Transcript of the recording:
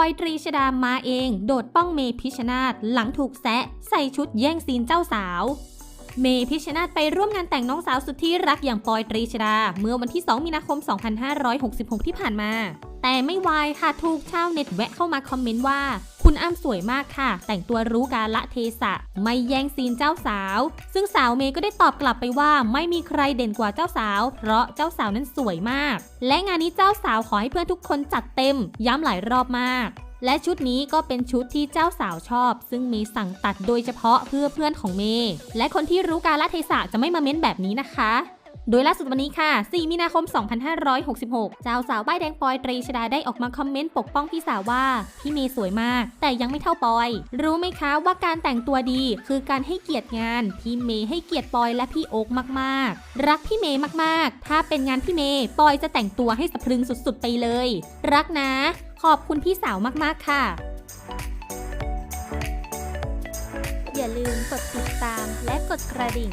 อยตรีชดามาเอง โดดป้องเมพิชนาธหลังถูกแซะ ใส่ชุดแย่งซีนเจ้าสาว เมพิชชนาธไปร่วมงานแต่งน้องสาวสุดที่รักอย่างปอยตรีชดา เมื่อวันที่ 2 มีนาคม 2566 ที่ผ่านมา แต่ไม่วายค่ะถูกชาวเน็ตแวะเข้ามาคอมเมนต์ว่า คุณอ้ำสวยมากค่ะ แต่งตัวรู้กาละเทศะ ไม่แย่งซีนเจ้าสาว ซึ่งสาวเมย์ก็ได้ตอบกลับไปว่าไม่มีใครเด่นกว่าเจ้าสาว เพราะเจ้าสาวนั้นสวยมาก และงานนี้เจ้าสาวขอให้เพื่อนทุกคนจัดเต็ม ย้ำหลายรอบมากและชุดนี้ก็เป็นชุดที่เจ้าสาวชอบ ซึ่งเมย์สั่งตัดโดยเฉพาะเพื่อเพื่อนของเมย์และคนที่รู้กาละเทศะจะไม่มาเม้นแบบนี้นะคะ โดยล่าสุดวันนี้ค่ะ 4 มีนาคม 2566 เจ้าสาวป้ายแดงปอยตรีชดาได้ออกมาคอมเมนต์ปกป้องพี่สาวว่า พี่เมย์สวยมาก แต่ยังไม่เท่าปอย รู้ไหมคะว่าการแต่งตัวดีคือการให้เกียรติงาน พี่เมย์ให้เกียรติปอยและพี่โอ๊กมากๆ รักพี่เมย์มากๆ ถ้าเป็นงานพี่เมย์ปอยจะแต่งตัวให้สะพรึงสุดๆ ไปเลย รักนะ ขอบคุณพี่สาวมากๆค่ะอย่าลืมกดติดตามและกดกระดิ่ง